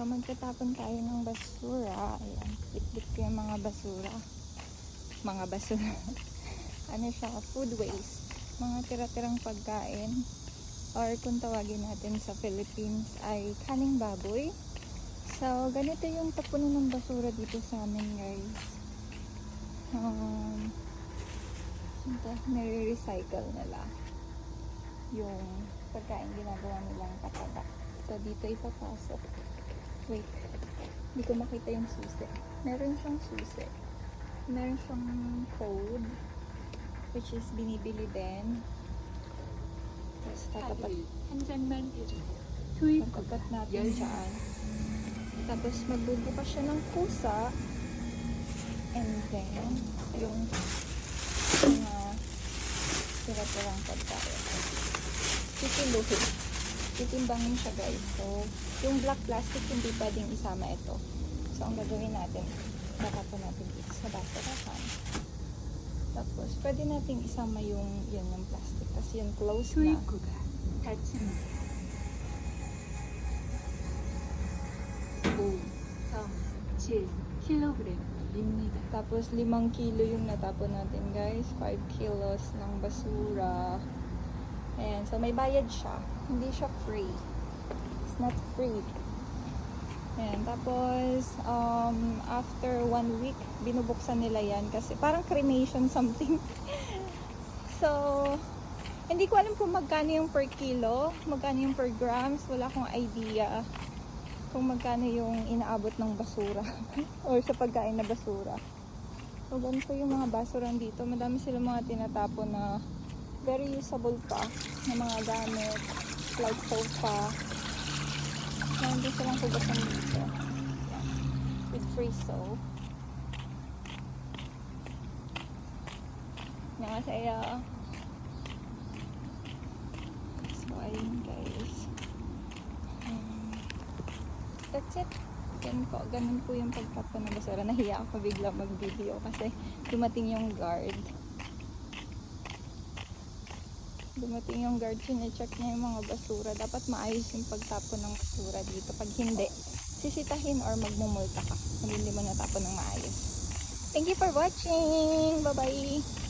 So, magtatapon tayo ng basura. Ayan, bit ko yung mga basura. Mga basura. ano siya, food waste. Mga tira-tirang pagkain. Or kung tawagin natin sa Philippines ay kaning baboy. So, ganito yung tapunan ng basura dito sa amin, guys. Um, ito, nare-recycle nila yung pagkain ginagawa nilang kataba. So, dito ipapasok. Wait. Hindi ko makita yung susi. Meron siyang susi. Meron siyang code. Which is binibili din. Tapos tatapat. Andyan man dito. Magkapat natin yes. saan. Tapos magbubukas siya ng kusa. And then, yung mga tira-tirang pagkain. Titiluhin. Titimbangin siya guys. So, yung black plastic, hindi pwedeng isama ito. So, ang gagawin natin, tatapon natin dito sa basket account. Tapos, pwede natin isama yung, yun, yung plastic. Tapos, yun, close na. Oh. kilogram. Tapos, limang kilo yung natapon natin, guys. 5 kilos ng basura. Ayan. So, may bayad siya. Hindi siya free. Not free. Ayan. Tapos, um, after one week, binubuksan nila yan kasi parang cremation something. so, hindi ko alam kung magkano yung per kilo, magkano yung per grams. Wala akong idea kung magkano yung inaabot ng basura or sa pagkain na basura. So, ganito yung mga basura dito. Madami sila mga tinatapon na very usable pa na mga gamit like sofa. Meron silang hugasan dito. With free soap. Nakasaya. So, ayun guys. Um, that's it. Ganun po, ganun po yung pagtapon ng basura. Nahiya ako bigla mag-video kasi dumating yung guard. Dumating yung guard, sinecheck niya yung mga basura. Dapat maayos yung pagtapon ng basura dito. Pag hindi, sisitahin or magmumulta ka kung hindi mo natapon ng maayos. Thank you for watching! Bye-bye!